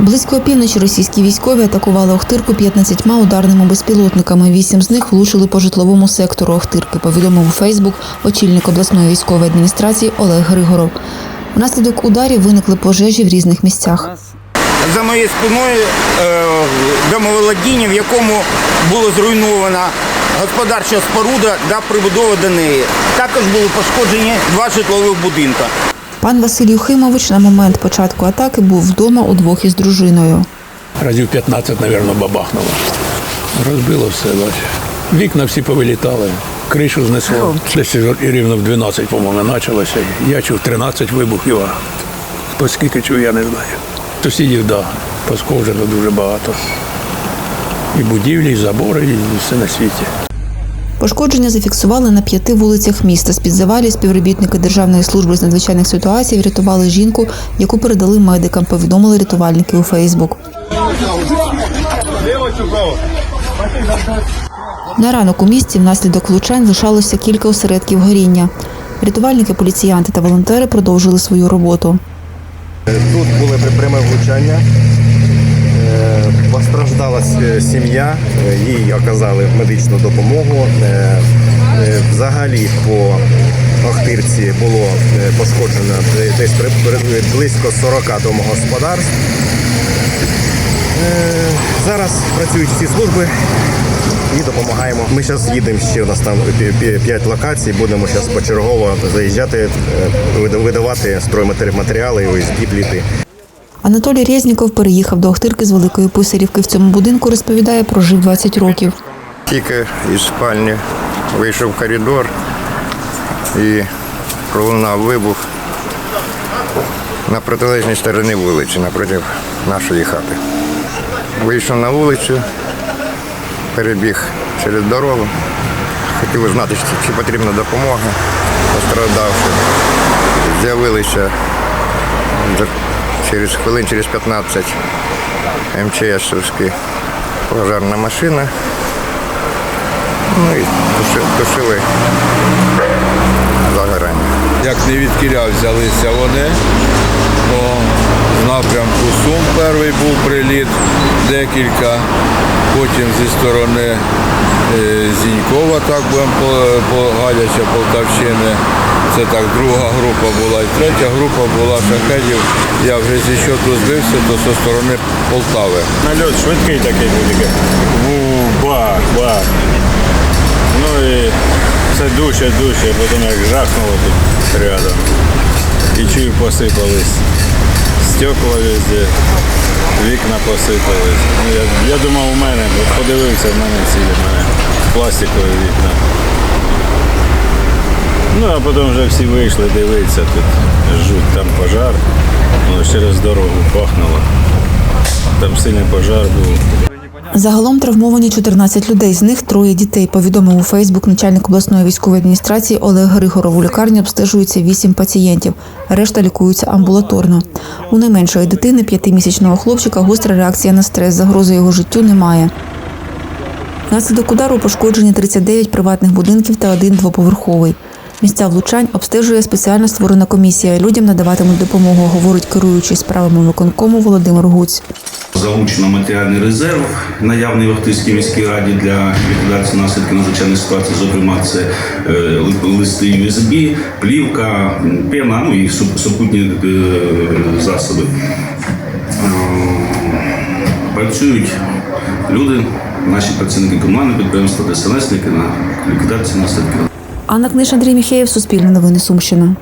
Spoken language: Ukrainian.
Близько опівночі російські військові атакували Охтирку 15 ударними безпілотниками. Вісім з них влучили по житловому сектору Охтирки, повідомив у Фейсбук очільник обласної військової адміністрації Олег Григоров. Внаслідок ударів виникли пожежі в різних місцях. За моєю спиною е, домоволодіння, в якому було зруйнована господарча споруда та прибудова до неї. Також були пошкоджені два житлових будинки. Пан Василь Юхимович на момент початку атаки був вдома удвох із дружиною. Разів 15, мабуть, бабахнуло. Розбило все, бач. Вікна всі повилітали, кришу знесло. Десь і рівно в 12, по-моєму, почалося. Я чув 13 вибухів, а по скільки чув, я не знаю. Сусідів, так, да, пошкоджено дуже багато. І будівлі, і забори, і все на світі. Пошкодження зафіксували на п'яти вулицях міста. З-під завалів співробітники Державної служби з надзвичайних ситуацій врятували жінку, яку передали медикам, повідомили рятувальники у Фейсбук. На ранок у місті внаслідок влучань лишалося кілька осередків горіння. Рятувальники, поліціянти та волонтери продовжили свою роботу. Тут були пряме влучання. Е, Постраждала сім'я, е, їй оказали медичну допомогу. Е, е, Взагалі по Охтирці було е, пошкоджено десь близько 40 домогосподарств. Е, Зараз працюють всі служби і допомагаємо. Ми зараз їдемо ще у нас там 5 локацій. Будемо зараз почергово заїжджати, е, видавати стройматеріали, ОСБ, пліти. Анатолій Резніков переїхав до Охтирки з Великої Писарівки. В цьому будинку розповідає, прожив 20 років. Тільки із спальні вийшов в коридор і пролунав вибух на протилежній стороні вулиці, напроти нашої хати. Вийшов на вулицю, перебіг через дорогу. Хотів узнати, чи- потрібна допомога постраждавшим. З'явилися через хвилин, через 15 МЧСовські пожарна машина. Ну і тушили загорання. Як не відкіля взялися вони, то в напрямку Сум перший був приліт, декілька, потім зі сторони е, Зінькова, так будемо по- Галяча Полтавщини. Це так друга група була. І третя група була шахедів. Я вже зі щоту збився, то зі сторони Полтави. Нальот швидкий такий був бах, бах. Ну і все дужче, дужче, потім як жахнуло тут рядом. І чую посипались. Стекла везде, вікна посипались. Ну, я, я думав у мене, подивився в мене цілі в мене пластикові вікна. Ну, а потім вже всі вийшли дивитися тут. Жуть, там пожар. Ну, через дорогу пахнуло. Там сильний пожар був. Загалом травмовані 14 людей, з них троє дітей. Повідомив у Фейсбук начальник обласної військової адміністрації Олег Григоров. У лікарні обстежується 8 пацієнтів. Решта лікуються амбулаторно. У найменшої дитини, п'ятимісячного хлопчика, гостра реакція на стрес. Загрози його життю немає. Внаслідок удару пошкоджені 39 приватних будинків та один двоповерховий. Місця влучань обстежує спеціально створена комісія. Людям надаватимуть допомогу, говорить керуючий справами виконкому Володимир Гуць. Залучено матеріальний резерв, наявний в Охтирській міській раді для ліквідації наслідків надзвичайних ситуацій. Зокрема, це е, листи USB, плівка, пена, ну і суп- супутні е, засоби. Е, Працюють люди, наші працівники комунального підприємства, ДСНСники на ліквідацію наслідків. Анна Книж, Андрій Міхеєв, Суспільне новини Сумщина.